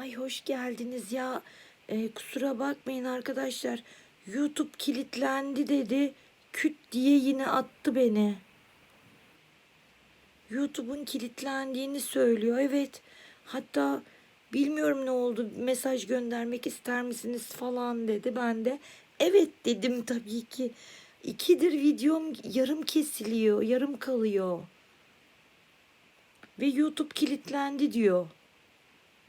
Ay hoş geldiniz ya. Ee, kusura bakmayın arkadaşlar. YouTube kilitlendi dedi. Küt diye yine attı beni. YouTube'un kilitlendiğini söylüyor. Evet. Hatta bilmiyorum ne oldu. Mesaj göndermek ister misiniz falan dedi. Ben de evet dedim tabii ki. İkidir videom yarım kesiliyor, yarım kalıyor. Ve YouTube kilitlendi diyor.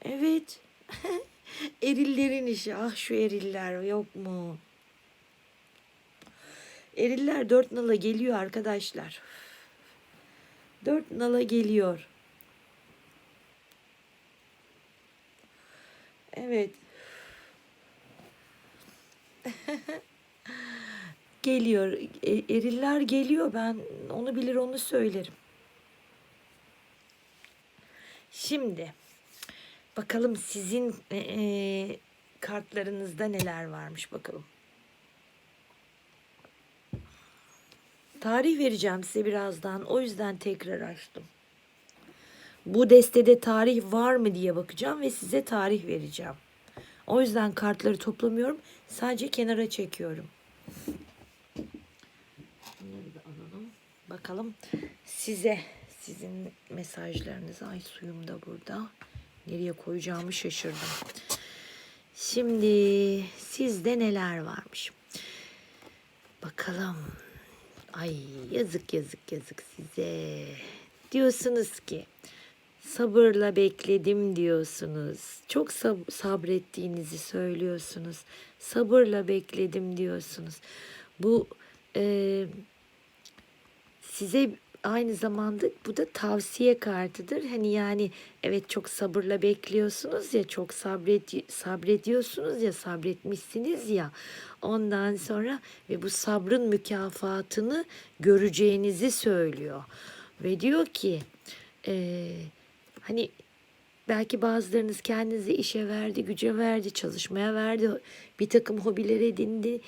Evet. Erillerin işi. Ah şu eriller yok mu? Eriller dört nala geliyor arkadaşlar. Dört nala geliyor. Evet. geliyor. E- eriller geliyor. Ben onu bilir onu söylerim. Şimdi bakalım sizin e, e, kartlarınızda neler varmış bakalım. Tarih vereceğim size birazdan. O yüzden tekrar açtım. Bu destede tarih var mı diye bakacağım ve size tarih vereceğim. O yüzden kartları toplamıyorum. Sadece kenara çekiyorum. Bunları da alalım. Bakalım size sizin mesajlarınız. Ay suyum da burada. Nereye koyacağımı şaşırdım. Şimdi sizde neler varmış? Bakalım. Ay yazık yazık yazık size. Diyorsunuz ki sabırla bekledim diyorsunuz. Çok sab- sabrettiğinizi söylüyorsunuz. Sabırla bekledim diyorsunuz. Bu e, size aynı zamanda bu da tavsiye kartıdır. Hani yani evet çok sabırla bekliyorsunuz ya çok sabret sabrediyorsunuz ya sabretmişsiniz ya ondan sonra ve bu sabrın mükafatını göreceğinizi söylüyor. Ve diyor ki eee hani Belki bazılarınız kendinizi işe verdi, güce verdi, çalışmaya verdi, bir takım hobiler edindi, e-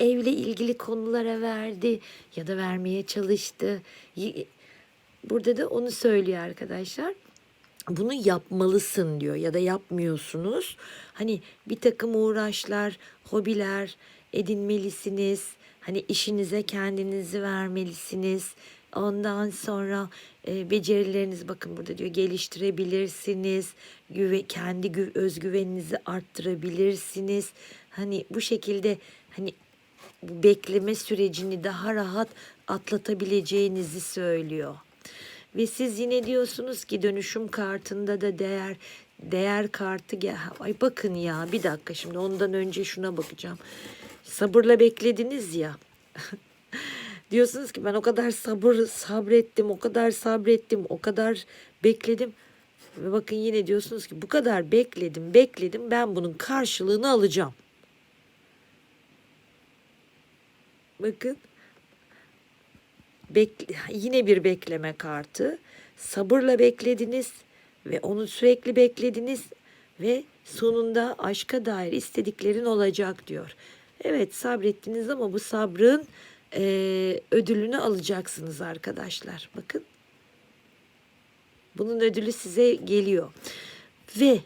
evle ilgili konulara verdi ya da vermeye çalıştı. Y- Burada da onu söylüyor arkadaşlar. Bunu yapmalısın diyor ya da yapmıyorsunuz. Hani bir takım uğraşlar, hobiler edinmelisiniz. Hani işinize kendinizi vermelisiniz. Ondan sonra e, becerileriniz bakın burada diyor geliştirebilirsiniz. Güve, kendi gü- özgüveninizi arttırabilirsiniz. Hani bu şekilde hani bekleme sürecini daha rahat atlatabileceğinizi söylüyor. Ve siz yine diyorsunuz ki dönüşüm kartında da değer değer kartı gel. Ay bakın ya bir dakika şimdi ondan önce şuna bakacağım. Sabırla beklediniz ya. Diyorsunuz ki ben o kadar sabır sabrettim, o kadar sabrettim, o kadar bekledim. Ve bakın yine diyorsunuz ki bu kadar bekledim, bekledim. Ben bunun karşılığını alacağım. Bakın. Bekle, yine bir bekleme kartı. Sabırla beklediniz ve onu sürekli beklediniz ve sonunda aşka dair istediklerin olacak diyor. Evet sabrettiniz ama bu sabrın eee, ödülünü alacaksınız arkadaşlar. Bakın. Bunun ödülü size geliyor. Ve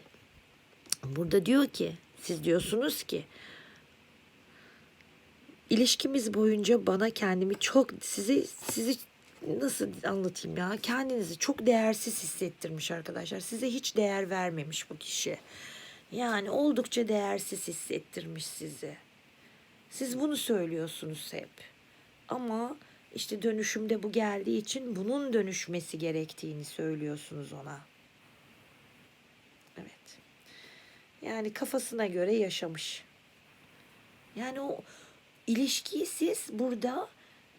burada diyor ki siz diyorsunuz ki ilişkimiz boyunca bana kendimi çok sizi sizi nasıl anlatayım ya kendinizi çok değersiz hissettirmiş arkadaşlar. Size hiç değer vermemiş bu kişi. Yani oldukça değersiz hissettirmiş sizi. Siz bunu söylüyorsunuz hep. Ama işte dönüşümde bu geldiği için bunun dönüşmesi gerektiğini söylüyorsunuz ona. Evet. Yani kafasına göre yaşamış. Yani o ilişkiyi siz burada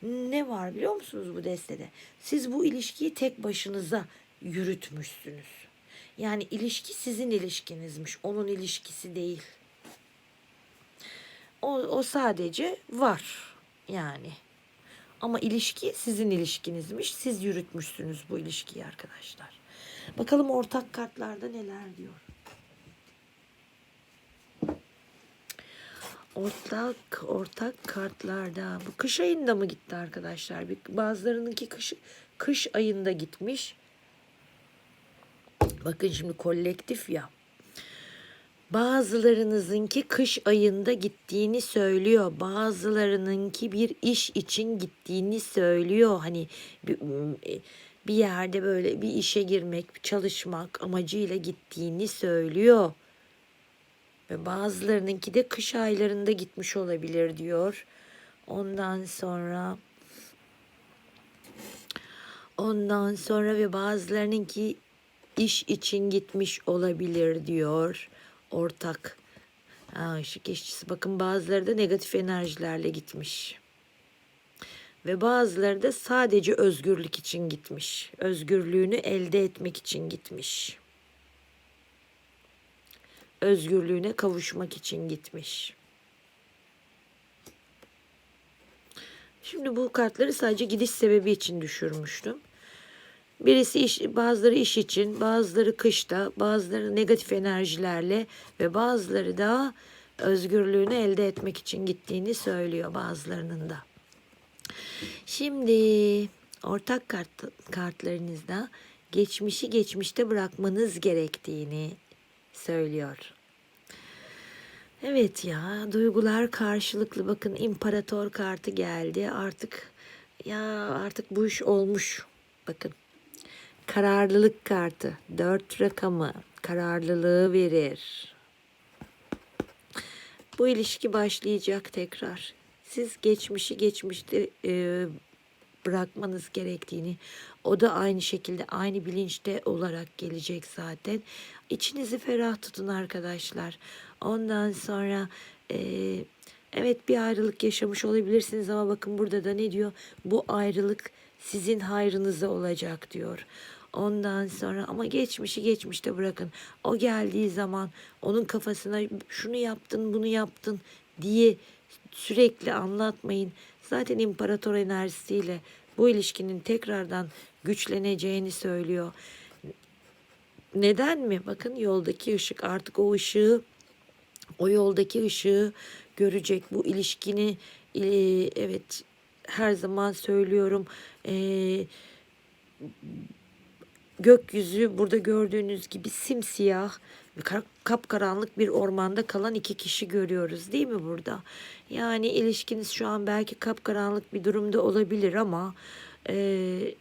ne var biliyor musunuz bu destede? Siz bu ilişkiyi tek başınıza yürütmüşsünüz. Yani ilişki sizin ilişkinizmiş. Onun ilişkisi değil. O, o sadece var yani. Ama ilişki sizin ilişkinizmiş. Siz yürütmüşsünüz bu ilişkiyi arkadaşlar. Bakalım ortak kartlarda neler diyor. Ortak ortak kartlarda bu kış ayında mı gitti arkadaşlar? Bir- Bazılarınınki kış kış ayında gitmiş. Bakın şimdi kolektif ya. Bazılarınızınki kış ayında gittiğini söylüyor. Bazılarınınki bir iş için gittiğini söylüyor. Hani bir, bir yerde böyle bir işe girmek, çalışmak amacıyla gittiğini söylüyor. Ve bazılarınınki de kış aylarında gitmiş olabilir diyor. Ondan sonra ondan sonra ve bazılarınınki iş için gitmiş olabilir diyor. Ortak ha, işçisi. Bakın bazıları da negatif enerjilerle gitmiş. Ve bazıları da sadece özgürlük için gitmiş. Özgürlüğünü elde etmek için gitmiş. Özgürlüğüne kavuşmak için gitmiş. Şimdi bu kartları sadece gidiş sebebi için düşürmüştüm. Birisi iş, bazıları iş için, bazıları kışta, bazıları negatif enerjilerle ve bazıları da özgürlüğünü elde etmek için gittiğini söylüyor bazılarının da. Şimdi ortak kart, kartlarınızda geçmişi geçmişte bırakmanız gerektiğini söylüyor. Evet ya duygular karşılıklı bakın imparator kartı geldi artık ya artık bu iş olmuş bakın kararlılık kartı dört rakamı kararlılığı verir. Bu ilişki başlayacak tekrar. Siz geçmişi geçmişte e, bırakmanız gerektiğini, o da aynı şekilde aynı bilinçte olarak gelecek zaten. İçinizi ferah tutun arkadaşlar. Ondan sonra e, evet bir ayrılık yaşamış olabilirsiniz ama bakın burada da ne diyor? Bu ayrılık sizin hayrınıza olacak diyor. Ondan sonra ama geçmişi geçmişte bırakın. O geldiği zaman onun kafasına şunu yaptın, bunu yaptın diye sürekli anlatmayın. Zaten imparator enerjisiyle bu ilişkinin tekrardan güçleneceğini söylüyor. Neden mi? Bakın yoldaki ışık artık o ışığı o yoldaki ışığı görecek. Bu ilişkini e, evet her zaman söylüyorum. Eee gökyüzü burada gördüğünüz gibi simsiyah kapkaranlık bir ormanda kalan iki kişi görüyoruz değil mi burada? Yani ilişkiniz şu an belki kapkaranlık bir durumda olabilir ama e,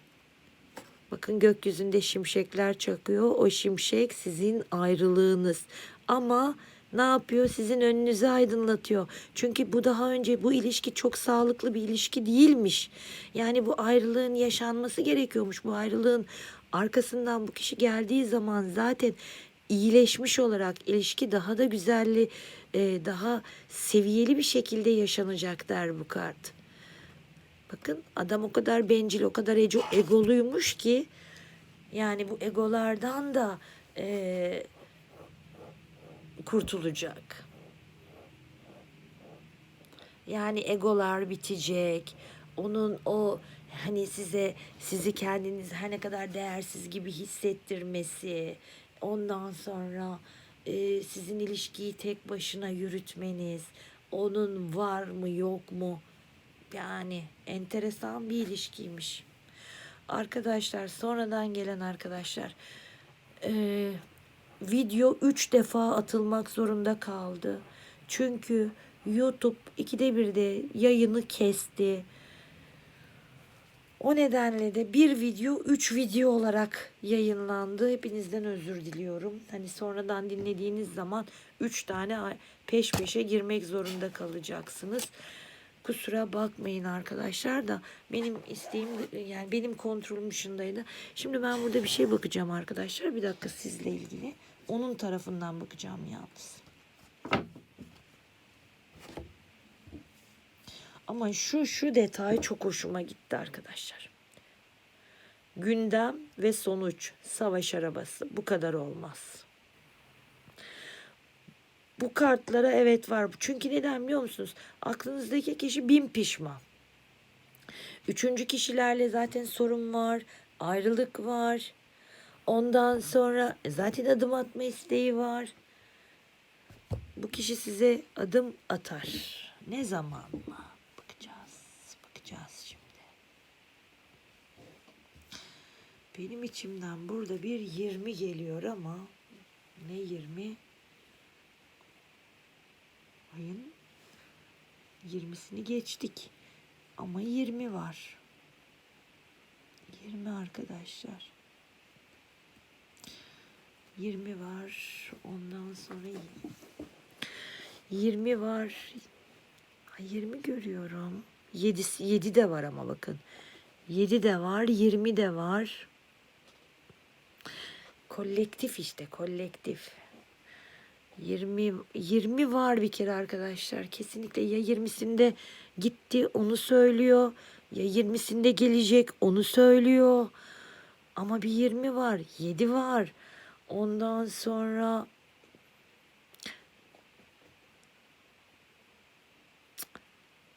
bakın gökyüzünde şimşekler çakıyor. O şimşek sizin ayrılığınız ama ne yapıyor? Sizin önünüzü aydınlatıyor. Çünkü bu daha önce bu ilişki çok sağlıklı bir ilişki değilmiş. Yani bu ayrılığın yaşanması gerekiyormuş. Bu ayrılığın arkasından bu kişi geldiği zaman zaten iyileşmiş olarak ilişki daha da güzelli, e, daha seviyeli bir şekilde yaşanacak der bu kart. Bakın adam o kadar bencil, o kadar ego, egoluymuş ki yani bu egolardan da e, kurtulacak. Yani egolar bitecek. Onun o hani size sizi kendiniz her ne kadar değersiz gibi hissettirmesi, ondan sonra e, sizin ilişkiyi tek başına yürütmeniz, onun var mı yok mu? Yani enteresan bir ilişkiymiş. Arkadaşlar sonradan gelen arkadaşlar e, video üç defa atılmak zorunda kaldı. Çünkü YouTube ikide bir de yayını kesti. O nedenle de bir video üç video olarak yayınlandı. Hepinizden özür diliyorum. Hani sonradan dinlediğiniz zaman üç tane peş peşe girmek zorunda kalacaksınız. Kusura bakmayın arkadaşlar da benim isteğim yani benim kontrolüm dışındaydı. Şimdi ben burada bir şey bakacağım arkadaşlar. Bir dakika sizle ilgili. Onun tarafından bakacağım yalnız. Ama şu şu detay çok hoşuma gitti arkadaşlar. Gündem ve sonuç savaş arabası bu kadar olmaz. Bu kartlara evet var. Çünkü neden biliyor musunuz? Aklınızdaki kişi bin pişman. Üçüncü kişilerle zaten sorun var. Ayrılık var. Ondan sonra zaten adım atma isteği var. Bu kişi size adım atar. Ne zaman mı? bakacağız şimdi. Benim içimden burada bir 20 geliyor ama ne 20? Ayın 20'sini geçtik. Ama 20 var. 20 arkadaşlar. 20 var. Ondan sonra 20 var. Ay 20 görüyorum. 7 7 de var ama bakın. 7 de var, 20 de var. Kolektif işte, kolektif. 20 20 var bir kere arkadaşlar. Kesinlikle ya 20'sinde gitti onu söylüyor. Ya 20'sinde gelecek onu söylüyor. Ama bir 20 var, 7 var. Ondan sonra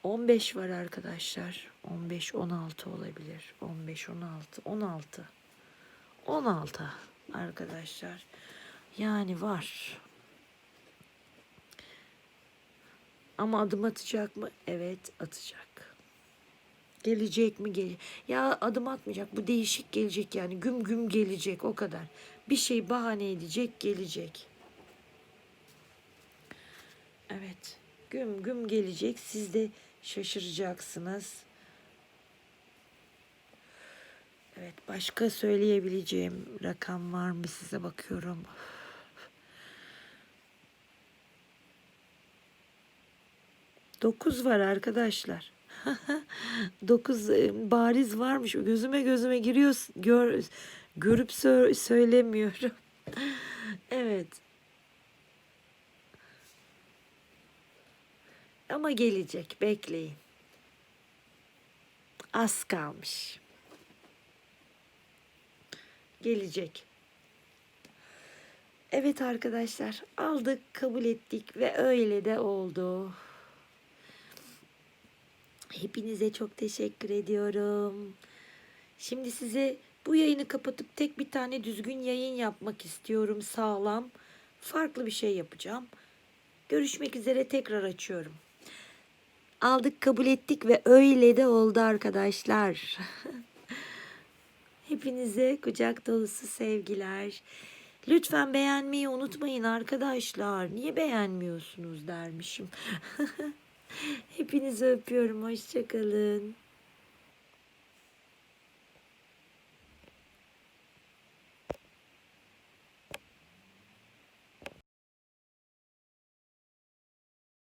15 var arkadaşlar. 15 16 olabilir. 15 16 16. 16 arkadaşlar. Yani var. Ama adım atacak mı? Evet atacak. Gelecek mi? Gele ya adım atmayacak. Bu değişik gelecek yani. Güm güm gelecek o kadar. Bir şey bahane edecek gelecek. Evet. Güm güm gelecek. Siz de şaşıracaksınız. Evet. Başka söyleyebileceğim rakam var mı size bakıyorum. Dokuz var arkadaşlar. Dokuz e, bariz varmış. Gözüme gözüme giriyor. Gör, görüp sö- söylemiyorum. evet. Ama gelecek. Bekleyin. Az kalmış. Gelecek. Evet arkadaşlar aldık kabul ettik ve öyle de oldu. Hepinize çok teşekkür ediyorum. Şimdi size bu yayını kapatıp tek bir tane düzgün yayın yapmak istiyorum. Sağlam. Farklı bir şey yapacağım. Görüşmek üzere tekrar açıyorum. Aldık kabul ettik ve öyle de oldu arkadaşlar. Hepinize kucak dolusu sevgiler. Lütfen beğenmeyi unutmayın arkadaşlar. Niye beğenmiyorsunuz dermişim. Hepinizi öpüyorum. Hoşçakalın.